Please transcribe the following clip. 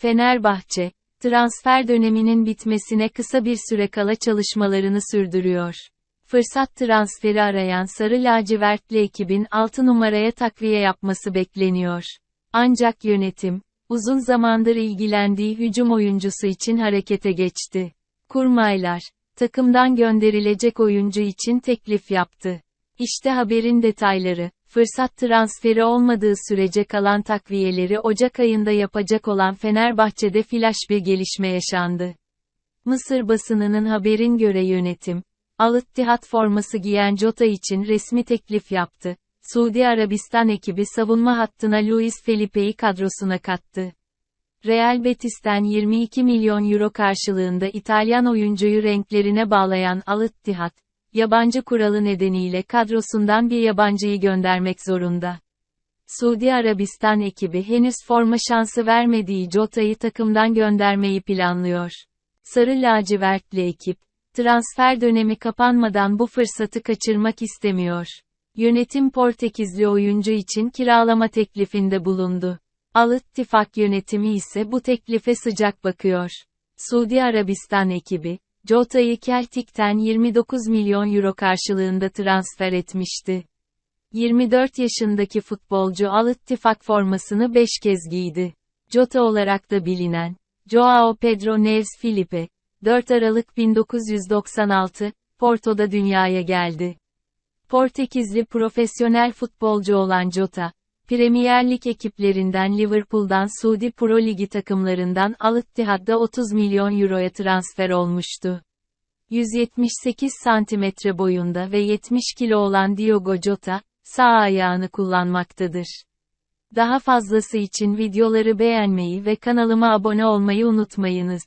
Fenerbahçe, transfer döneminin bitmesine kısa bir süre kala çalışmalarını sürdürüyor. Fırsat transferi arayan Sarı Lacivertli ekibin 6 numaraya takviye yapması bekleniyor. Ancak yönetim, uzun zamandır ilgilendiği hücum oyuncusu için harekete geçti. Kurmaylar, takımdan gönderilecek oyuncu için teklif yaptı. İşte haberin detayları. Fırsat transferi olmadığı sürece kalan takviyeleri Ocak ayında yapacak olan Fenerbahçe'de flash bir gelişme yaşandı. Mısır basınının haberin göre yönetim, Al-Ittihad forması giyen Jota için resmi teklif yaptı. Suudi Arabistan ekibi savunma hattına Luis Felipe'yi kadrosuna kattı. Real Betis'ten 22 milyon euro karşılığında İtalyan oyuncuyu renklerine bağlayan Al-Ittihad, yabancı kuralı nedeniyle kadrosundan bir yabancıyı göndermek zorunda. Suudi Arabistan ekibi henüz forma şansı vermediği Jota'yı takımdan göndermeyi planlıyor. Sarı lacivertli ekip, transfer dönemi kapanmadan bu fırsatı kaçırmak istemiyor. Yönetim Portekizli oyuncu için kiralama teklifinde bulundu. Al-Ittifak yönetimi ise bu teklife sıcak bakıyor. Suudi Arabistan ekibi, Jota'yı Celtic'ten 29 milyon euro karşılığında transfer etmişti. 24 yaşındaki futbolcu Al-Ittifak formasını 5 kez giydi. Jota olarak da bilinen, Joao Pedro Neves Felipe, 4 Aralık 1996, Porto'da dünyaya geldi. Portekizli profesyonel futbolcu olan Jota, Premier Lig ekiplerinden Liverpool'dan Suudi Pro Ligi takımlarından Al Ittihad'da 30 milyon euroya transfer olmuştu. 178 santimetre boyunda ve 70 kilo olan Diogo Jota, sağ ayağını kullanmaktadır. Daha fazlası için videoları beğenmeyi ve kanalıma abone olmayı unutmayınız.